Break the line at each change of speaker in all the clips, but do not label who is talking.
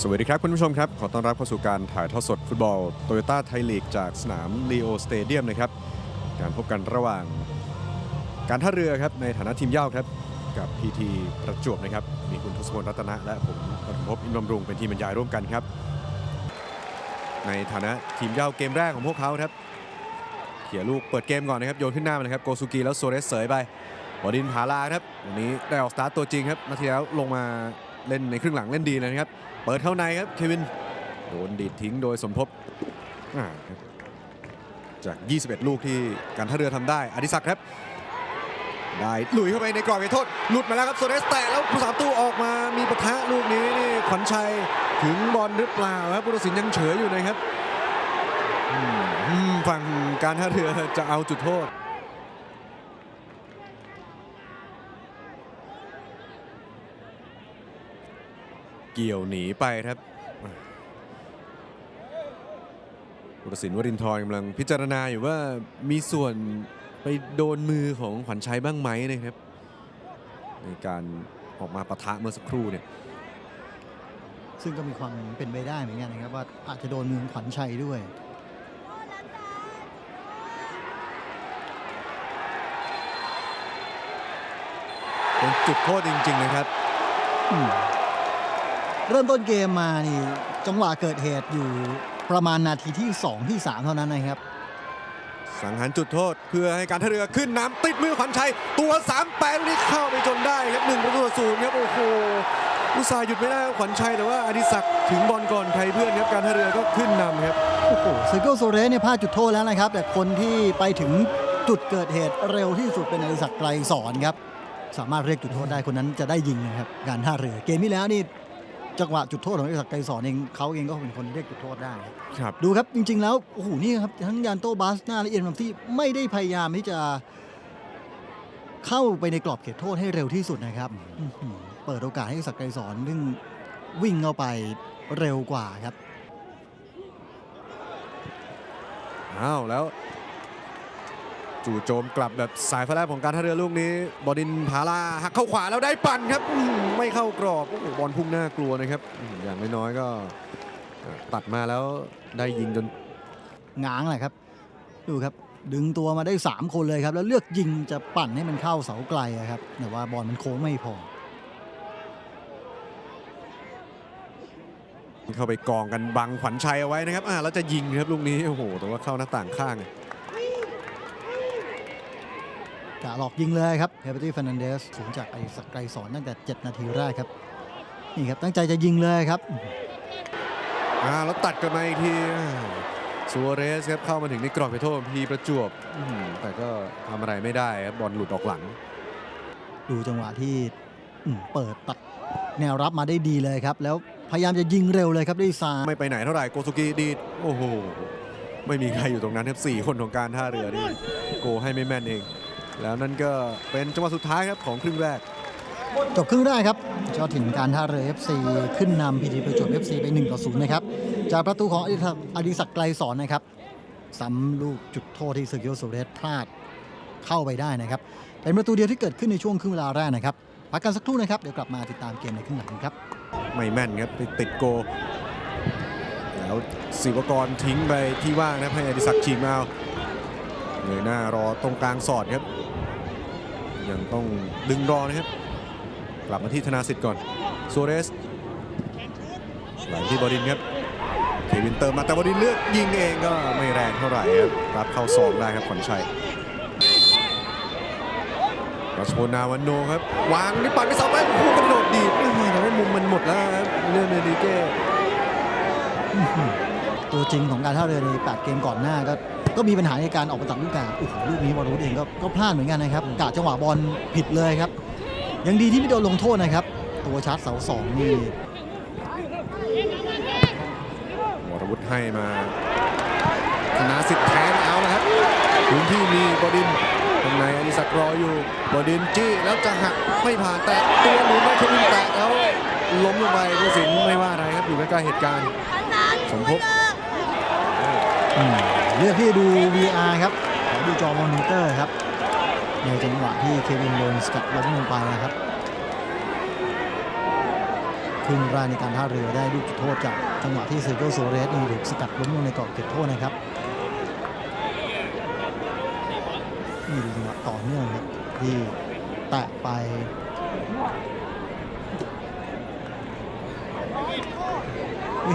สวัสดีครับ คุณผู้ชมครับ ขอต้อนรับเข้าสู่การถ่ายทอดสดฟุตบอลโตโยต้าไทยลีกจากสนามลีโอสเตเดียมนะครับ การพบกันระหว่าง การท่าเรือครับ ในฐานะทีมเย่าครับ กับพีทีประจวบนะครับ มีคุณทศพลรัตนะ และผมปฐมภพอินบำรุงเป็นทีมบรรยายร่วมกันครับ ในฐานะทีมเย่าเกมแรกของพวกเขาครับ เขี่ยลูกเปิดเกมก่อนนะครับโยนขึ้นหน้ามานนะครับโกซูกิแล้วโซเรสเสยไปบอดินผาลาครับวันนี้ได้ออกสตาร์ทตัวจริงครับนาทีแล้วลงมา เล่นในครึ่งหลังเล่นดีเลยนะครับ เปิดเข้าในครับเควิน โดนดีดทิ้งโดยสมภพจาก 21 ลูกที่การท่าเรือทำได้อดิศักดิ์ครับ ได้ลุยเข้าไปในกรอบเขตโทษ หลุดมาแล้วครับโซเรสแตะแล้วผู้สามตู้ออกมามีปะทะลูกนี้นี่ขวัญชัยถึงบอลหรือเปล่าครับผู้ตัดสินยังเฉยอยู่นะครับฝั่งการท่าเรือจะเอาจุดโทษ เกี่ยวหนีไปครับผู้ตัดสินวรินทร์กำลังพิจารณาอยู่ว่ามีส่วนไปโดนมือของขวัญชัยบ้างไหมนะครับ ในการออกมาปะทะเมื่อสักครู่เนี่ย
ซึ่งก็มีความเป็นไปได้เหมือนกันนะครับ ว่าอาจจะโดนมือของขวัญชัยด้วย
เป็นจุดโทษจริง ๆ นะครับ
อืม เริ่มต้นเกมมานี่จังหวะเกิดเหตุอยู่ประมาณนาทีที่ 2 ที่ 3 เท่านั้นนะครับ
สังหารจุดโทษเพื่อให้การท่าเรือขึ้นน้ำติดมือขวัญชัย ตัว3แปดนี่เข้าไปจนได้ครับหนึ่งประตูต่อศูนย์ครับโอ้โหอุตส่าห์หยุดไม่ได้ครับขวัญชัยแต่ว่าอดิศักดิ์ถึงบอลก่อนใครเพื่อนครับการท่าเรือก็ขึ้นนำครับ
โอ้โหเซอร์เกิลโซเรสเนี่ยพลาดจุดโทษแล้วนะครับ แต่คนที่ไปถึงจุดเกิดเหตุเร็วที่สุดเป็นอริศักดิ์ไกรสอนครับสามารถเรียกจุดโทษได้คนนั้นจะได้ยิงนะครับการท่าเรือเกมที่แล้วนี่ จังหวะจุดโทษของอริศักดิ์ไกรสอนเองเขาเองก็เป็นคนเรียกจุดโทษได้
ครับ
ดูครับจริง ๆ แล้วโอ้โหนี่ครับทั้งยานโตบาสนาและเอียนมัมที่ไม่ได้พยายามที่จะเข้าไปในกรอบเขตโทษให้เร็วที่สุดนะครับอื้อหือเปิดโอกาสให้สักดิ์ไกรสอนซึ่งวิ่งเข้าไปเร็วกว่าครับ
อ้าวแล้ว จู่โจมกลับแบบสายฟ้าแลบของการท่าเรือลูกนี้ บอดินผาลาหักเข้าขวาแล้วได้ปั่นครับอื้อหือไม่เข้ากรอบโอ้โหบอลพุ่งหน้ากลัวนะครับอื้อหืออย่างน้อยๆก็เอ่อตัดมาแล้วได้ยิงจน
ง้างแหละครับ ดูครับดึงตัวมาได้ 3 คนเลยครับ แล้วเลือกยิงจะปั่นให้มันเข้าเสาไกลอะครับแต่ว่าบอลมันโค้งไม่พอ
เข้าไปกองกันบังขวัญชัยเอาไว้นะครับอ่าแล้วจะยิงครับลูกนี้โอ้โหแต่ว่าเข้าหน้าต่างข้าง
กะหลอกยิงเลยครับเฮเบอร์ตี้ฟ r นันเดสสูงจากไอสักดิ์ไกรสอนตั้งแต่ 7 นาทีแรกครับ นี่ครับตั้งใจจะยิงเลยครับ
อ่าแล้วตัดกันมาอีกทีซัวเรสครับเข้ามาถึงในกรอบไปโทษพีประจวบอื้อหือแต่ก็ทำอะไรไม่ได้ครับบอลหลุดออกหลัง
ดูจังหวะที่อืมเปิดตัดแนวรับมาได้ดีเลยครับ แล้วพยายามจะยิงเร็วเลยครับด้วยซ้าย
ไม่ไปไหนเท่าไหร่โกซุกิดีดโอ้โหไม่มีใครอยู่ตรงนั้นครับสี่คนของการท่าเรือนี่โกให้ไม่แม่นเอง แล้วนั่นก็เป็นจังหวะสุดท้ายครับของครึ่งแรก
จบครึ่งแรกครับเจ้าถิ่นการท่าเรือ FC ขึ้นนำพีทีประจวบ FC ไป1ต่อ0นะครับจากประตูของอดิศักดิ์อดิศักดิ์ไกรสอนนะครับซ้ำลูกจุดโทษที่เซอร์กิโอโซเรสพลาดเข้าไปได้นะครับ เป็นประตูเดียวที่เกิดขึ้นในช่วงครึ่งเวลาแรกนะครับพักกันสักครู่นะครับ เดี๋ยวกลับมาติดตามเกมในครึ่งหลังครับ
ไม่แม่นครับไปติดโก แล้วศิวกรทิ้งไปที่ว่างนะครับให้อดิศักดิ์ฉีกมา เอาเงยหน้ารอตรงกลางสอดครับ ยังต้องดึงรอนะครับ กลับมาที่ธนาสิทธิ์ก่อนโซเรสหลังที่บอดินครับเควินเติมมาแต่บอดินเลือกยิงเองก็ไม่แรงเท่าไหร่ครับรับเข้าซองได้ครับขวัญชัยรัชพลนาวันโนครับ วางนี่ปัดไปเสาไปโอ้โหกระโดดดีดอื้อหือแต่ว่ามุมมันหมดแล้วครับเรื่องเมดิเก้
ตัวจริงของการท่าเรือใน8เกมก่อนหน้าก็ ก็มีปัญหาในการออกมาตัดลูกกาโอ้โหลูกนี้วอลรุสเองก็ก็พลาดเหมือนกันนะครับกะจังหวะบอลผิดเลยครับ ยังดีที่ไม่โดนลงโทษนะครับ ตัวชาร์จเสาสองนี่
วรวุฒิให้มาธนาสิทธิ์แทงเอาละครับพื้นที่มีบอดินข้างในอดิศักดิ์รออยู่บอดินจี้แล้วจะหักไม่ผ่านแต่ตัวหนุนไม่เควินแตะแล้วล้มลงไปผู้สินไม่ว่าอะไรครับอยู่ใกล้ๆเหตุการณ์สมภพ
อืม เลือกที่ดู VR ครับขอดูจอมอนิเตอร์ครับ ในจังหวะที่เควินโดนสกัดล้มลงไปนะครับคือรึ่งแรกในการท่าเรือได้ลูกจุดโทษจากจังหวะที่เซอร์โกโซเรสนี่ถูกสกัดล้มลงในกรอบเขตโทษนะครับนี่ดูจังหวะต่อเนื่องครับที่แตะไป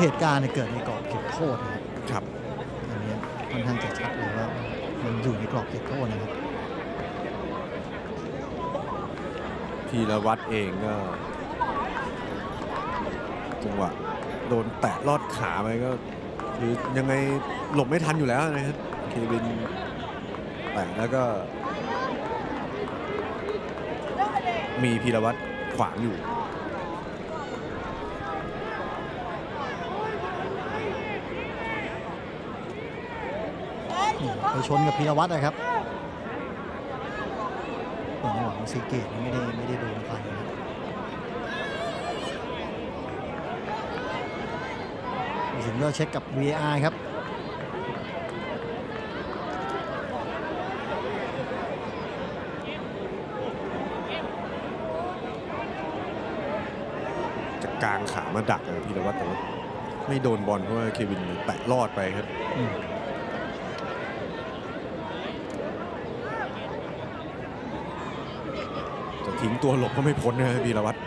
เหตุการณ์เกิดในกรอบเขตโทษนะครับ อนข้างจะชัดเลยว่ามันอยู่ในกรอบเขตโทษนะครับ
พีรวัตรเองก็จังหวะโดนแตะลอดขาไปก็คือยังไงหลบไม่ทันอยู่แล้วนะครับเควินแตะแล้วก็ มีพีรวัตรขวางอยู่
นี่ไป ชนกับพีรวัตรนะครับผมหวังซีเกตไม่ได้ไม่ได้โดนใครนะครับถึงก็เช็คกับ VAR ครับ
จะกางขามาดักเลยพีรวัตรแต่ว่าไม่โดนบอลเพราะว่าเควินแตะลอดไปครับ
อืม
จะทิ้งตัวหลบก็ไม่พ้นนะครับพีรวัตร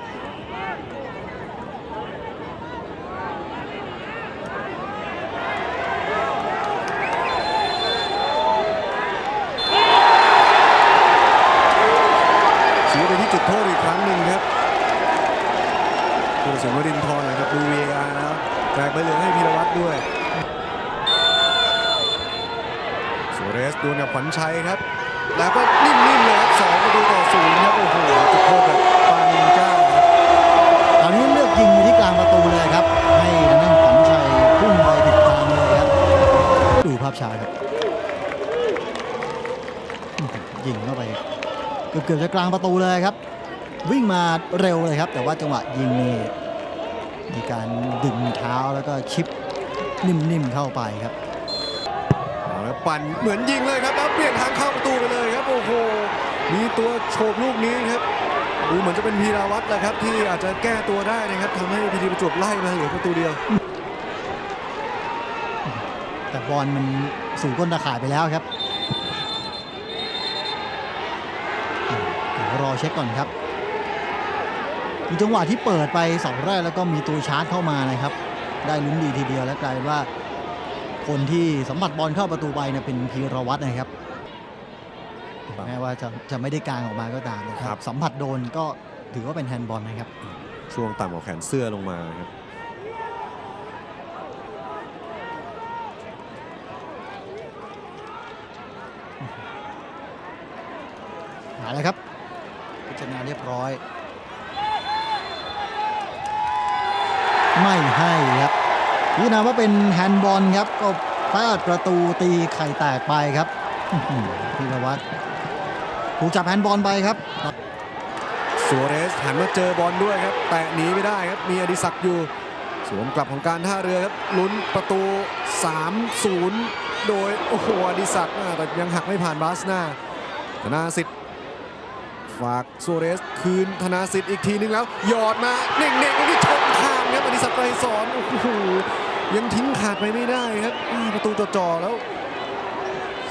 ชี้ไปที่จุดโทษอีกครั้งหนึ่งครับตัดสินวรินทร์นะครับดู VAR แล้วแจกใบเหลืองให้พีรวัตรด้วยโซเรสดวลกับขวัญชัยครับ แล้วก็นิ่มๆเลยครับสองประตูต่อศูนย์ครับโอ้โหจุดโทษแบบปานินก้าครับ
คราวนี้เลือกยิงที่กลางประตูเลยครับ ให้ทางด้านขวัญชัยพุ่งไปติดทางเลยครับ ดูภาพช้าครับยิงเข้าไปเกือบเกือบจะกลางประตูเลยครับ วิ่งมาเร็วเลยครับ แต่ว่าจังหวะยิงนี่มีการดึงเท้าแล้วก็ชิปนิ่มๆเข้าไปครับ
ปั่นเหมือนยิงเลยครับแล้วเปลี่ยนทางเข้าประตูไปเลยครับโอ้โหมีตัวโฉบลูกนี้ครับดูเหมือนจะเป็นพีราวัตรแหละครับ ที่อาจจะแก้ตัวได้นะครับทำให้พีทีประจวบไล่มาเหลือประตูเดียว
แต่บอลมันสู่ก้นตะข่ายไปแล้วครับเดี๋ยวรอเช็คก่อนครับมีจังหวะที่เปิดไปเสองแรกแล้วก็มีตัวชาร์จเข้ามานะครับ ได้ลุ้นดีทีเดียวและกลายเป็นว่า คนที่สัมผัสบอลเข้าประตูไปเนี่ยเป็นพีรวัตรนะครับ
ครับ
แม้ว่าจะจะไม่ได้กลางออกมาก็ตามนะค
ครั
รับ
บ
สัมผัสโดนก็ถือว่าเป็นแฮนด์บอลนะครับ
ช่วงต่ำกว่าแขนเสื้อลงมาครับ
มาแล้วครับ พิจารณาเรียบร้อย ไม่ให้ครับ พิจารณาว่าเป็นแฮนด์บอลครับก็พลาดประตูตีไข่แตกไปครับพีรวัตรถูกจับแฮนด์บอลไปครับ
สัวเรสหันมาเจอบอลด้วยครับ แตะหนีไม่ได้ครับมีอดิศักดิ์อยู่สวมกลับของการท่าเรือครับลุ้นประตู 3-0 โดยโอ้โหอดิศักดิ์แต่ยังหักไม่ผ่านบาสนาธนาสิทธิ์ฝากสัวเรสคืนธนาสิทธิ์อีกทีนึงแล้ว หยอดมาเน่งๆแล้วที่ชนคานครับอดิศักดิ์ไกรสอนโอ้โห ยังทิ้งขาดไปไม่ได้ครับอ่าประตูจ่อๆแล้ว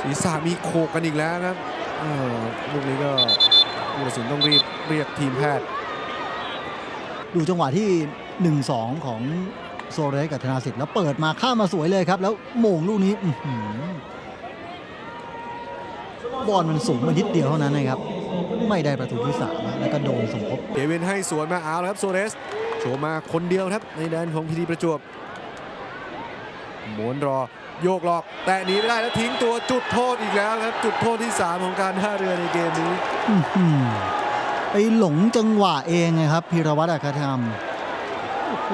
ศีรษะมีโขกกันอีกแล้วครับอ่าลูกนี้ก็ผู้ตัดสินต้องรีบเรียกทีมแพทย์
ดูจังหวะที่ 1-2 ของโซเรสกับธนาสิทธิ์แล้วเปิดมาข้ามมาสวยเลยครับ แล้วโมงลูกนี้อื้อหือบอลมันสูงมานิดเดียวเท่านั้นนะครับ ไม่ได้ประตูที่สามแล้วก็โดนสมทบ
เกวินให้สวนมาเอาแล้วครับโซเรสโชว์มาคนเดียวครับในแดนของพีทีประจวบ หมุนรอโยกหลอก แต่หนีไม่ได้แล้วทิ้งตัวจุดโทษอีกแล้วครับ จุดโทษที่ 3 ของการท่าเรือในเกมนี้
อื้อหือไปหลงจังหวะเองนะครับพีรวัตรอัครธรรมโอ้โห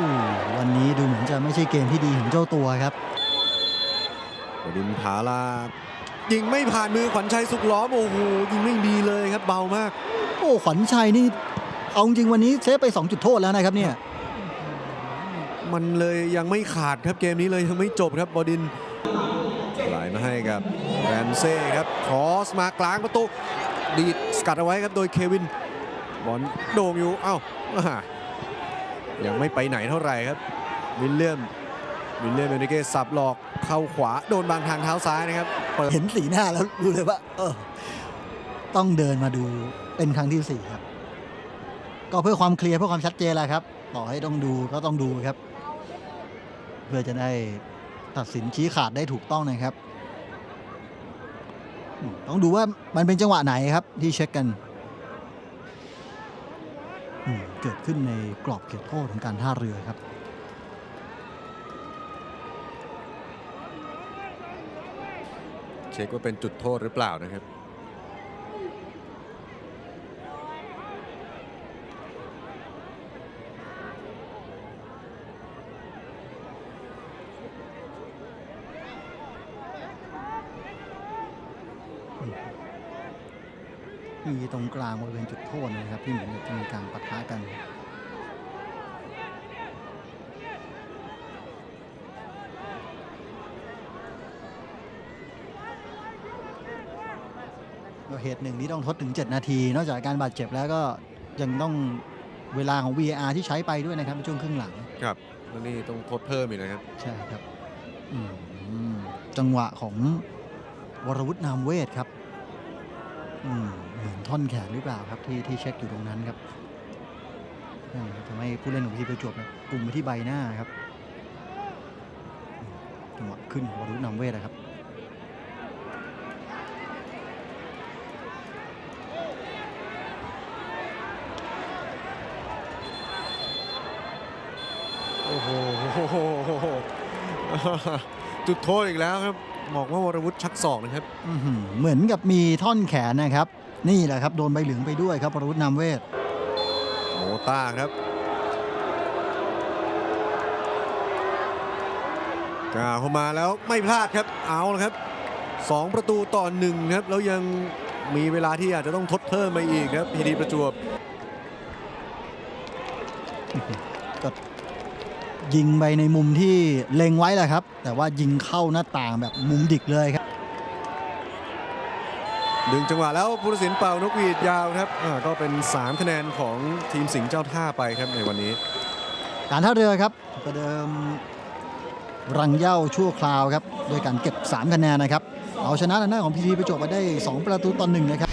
วันนี้ดูเหมือนจะไม่ใช่เกมที่ดีของเจ้าตัวครับ
บดินผาลายิงไม่ผ่านมือขวัญชัยสุขล้อมโอ้โหยิงไม่ดีเลยครับเบามาก
โอ้ขวัญชัยนี่เอาจริงๆวันนี้เซฟไป2จุดโทษแล้วนะครับเนี่ย
มันเลยยังไม่ขาดครับเกมนี้เลยยังไม่จบครับบอดินไหลมาให้กับแรมเซ่ครับคอสมากลางประตูดีดสกัดเอาไว้ครับโดยเควินบอลโด่งอยู่เอ้าอยังไม่ไปไหนเท่าไหร่ครับวิลเลียมวิลเลียมเบนิเกสสับหลอกเข้าขวาโดนบางทางเท้าซ้ายนะครับเปิด
เห็นสีหน้าแล้วรู้เลยว่าเออต้องเดินมาดูเป็นครั้งที่สี่ครับก็เพื่อความเคลียร์เพื่อความชัดเจนแหละครับต่อให้ต้องดูก็ต้องดูครับ เพื่อจะได้ตัดสินชี้ขาดได้ถูกต้องนะครับ ต้องดูว่ามันเป็นจังหวะไหนครับที่เช็คกัน เกิดขึ้นในกรอบเขตโทษของการท่าเรือครับ
เช็คว่าเป็นจุดโทษหรือเปล่านะครับ
มีตรงกลางบริเวณจุดโทษนะครับ ที่เหมือนจะมีการปะทะกันก็เหตุหนึ่งที่ต้องทดถึง 7 นาที นอกจากการบาดเจ็บแล้วก็ยังต้องเวลาของ VAR ที่ใช้ไปด้วยนะครับในช่วงครึ่งหลัง
ครับแล้วนี่ต้องทดเพิ่มอีกนะครับ
ใช่ครับอืมจังหวะของ วรวุฒินามเวทครับเหมือนท่อนแขนหรือเปล่าครับที่ที่เช็คอยู่ตรงนั้นครับทำให้ผู้เล่นของทีมประจวบกลุ่มไปที่ใบหน้าครับจังหวะขึ้นวรวุฒินามเวทนะครับ
โอ้โหจุดโทษอีกแล้วครับ บอกว่าวรวุฒิชักศอกนะครับ
อื้อหือเหมือนกับมีท่อนแขนนะครับ นี่แหละครับโดนใบเหลืองไปด้วยครับวรวุฒินามเวท
โมต้าครับกาวเข้ามาแล้วไม่พลาดครับเอาละครับสองประตูต่อหนึ่งครับแล้วยังมีเวลาที่อาจจะต้องทดเพิ่มมาอีกครับพีดีประจวบ
ยิงไปในมุมที่เล็งไว้แหละครับ แต่ว่ายิงเข้าหน้าต่างแบบมุมดิกเลยครับ
ดึงจังหวะแล้วผู้ตัดสินเป่านกหวีดยาวครับอ่าก็เป็น 3 คะแนนของทีมสิงห์เจ้าท่าไปครับในวันนี้
การท่าเรือครับประเดิมรังเหย้าชั่วคราวครับโดยการเก็บ 3 คะแนนนะครับ เอาชนะทางด้านของพีทีประจวบมาได้ 2 ประตูต่อหนึ่งนะครับ